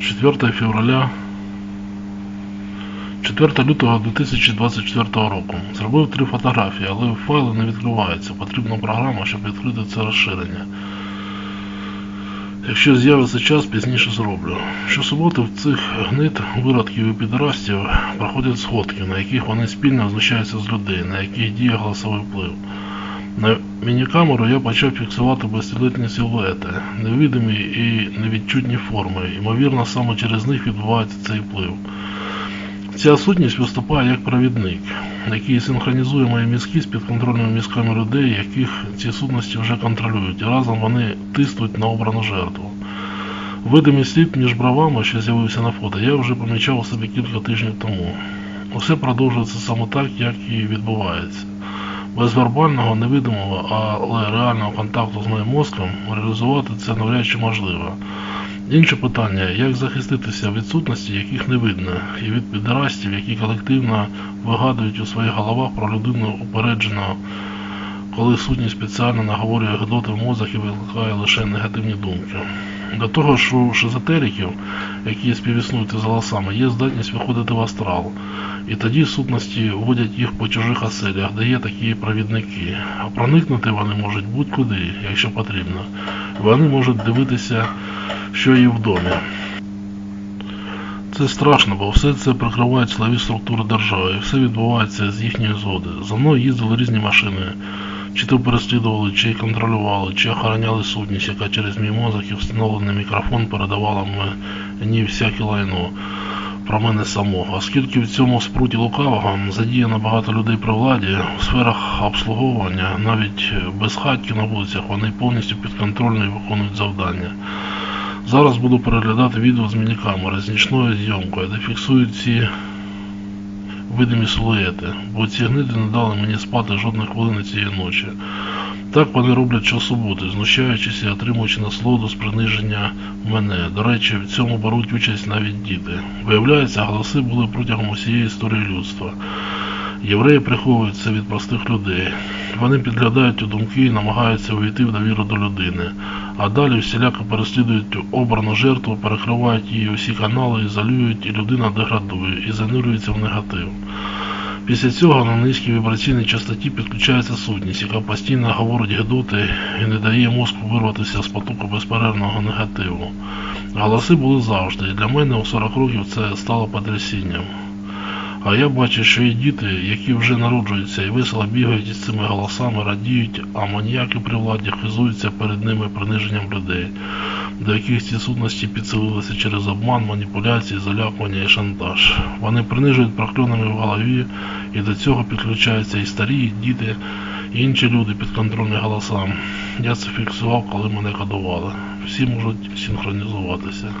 4 февраля 4 лютого 2024 року. Зробив три фотографії, але файли не відкриваються. Потрібна програма, щоб відкрити це розширення. Якщо з'явиться час, пізніше зроблю. Щосуботи в цих гнит, виродків і підрастів проходять сходки, на яких вони спільно знущаються з людей, на яких діє голосовий вплив. На мінікамеру я почав фіксувати безцілітні силуети, невидимі і невідчутні форми. Ймовірно, саме через них відбувається цей вплив. Ця сутність виступає як провідник, який синхронізує мої мізки з підконтрольними мізками людей, яких ці сутності вже контролюють, і разом вони тиснуть на обрану жертву. Видимий слід між бровами, що з'явився на фото, я вже помічав у собі кілька тижнів тому. Усе продовжується саме так, як і відбувається. Без вербального, невидимого, але реального контакту з моїм реалізувати це навряд чи можливо. Інше питання, як захиститися від сутності, яких не видно, і від підрастів, які колективно вигадують у своїх головах про людину упереджено, коли сутність спеціально наговорює гидоти в мозок і викликає лише негативні думки. До того ж у шизотериків, які співіснують із голосами, є здатність виходити в астрал, і тоді сутності вводять їх по чужих оселях, де є такі провідники. А проникнути вони можуть будь-куди, якщо потрібно. Вони можуть дивитися, що є в домі. Це страшно, бо все це прикривають силові структури держави, і все відбувається з їхньої згоди. За мною їздили різні машини, чи то переслідували, чи контролювали, чи охороняли сутність, яка через мій мозок і встановлений мікрофон передавала мені всяке лайно про мене самого. Оскільки в цьому спруті лукавого задіяно багато людей при владі, у сферах обслуговування, навіть без хатки на вулицях, вони повністю підконтрольні і виконують завдання. Зараз буду переглядати відео з мінікамери з нічною зйомкою, де фіксують ці видимі силуети, бо ці гниди не дали мені спати жодної хвилини цієї ночі. Так вони роблять щосуботи, знущаючись і отримуючи насолоду з приниження мене. До речі, в цьому беруть участь навіть діти. Виявляється, голоси були протягом усієї історії людства. Євреї приховують це від простих людей. Вони підглядають у думки і намагаються увійти в довіру до людини, а далі всіляко переслідують обрану жертву, перекривають її усі канали, ізолюють, і людина деградує і занурюється в негатив. Після цього на низькій вібраційній частоті підключається сутність, яка постійно говорить гидоти і не дає мозку вирватися з потоку безперервного негативу. Голоси були завжди, і для мене у 40 років це стало потрясінням. А я бачу, що і діти, які вже народжуються і весело бігають із цими голосами, радіють, а маніяки при владі хизуються перед ними приниженням людей, до яких ці сутності підселилися через обман, маніпуляції, залякування і шантаж. Вони принижують прокльонами в голові, і до цього підключаються і старі, і діти, і інші люди підконтрольні голосам. Я це фіксував, коли мене кодували. Всі можуть синхронізуватися.